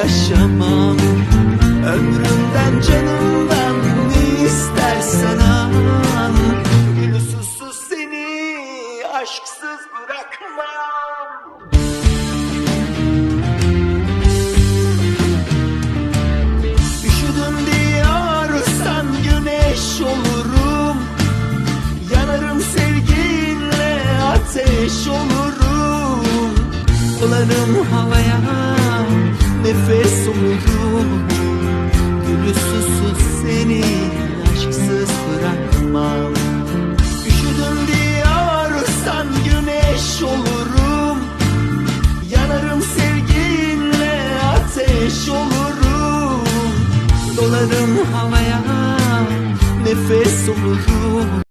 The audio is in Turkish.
yaşamam. Ömrümden canımdan ne istersen al. Gülü susuz seni aşksız bırakmam. Üşüdüm diye ağrısan güneş olurum. Yanarım sevginle ateş olurum. Kullanım havaya nefes olurum Gülü susuz seni aşksız bırakmam. Üşüdüm diyorsan güneş olurum. Yanarım sevginle ateş olurum. Dolarım havaya nefes olurum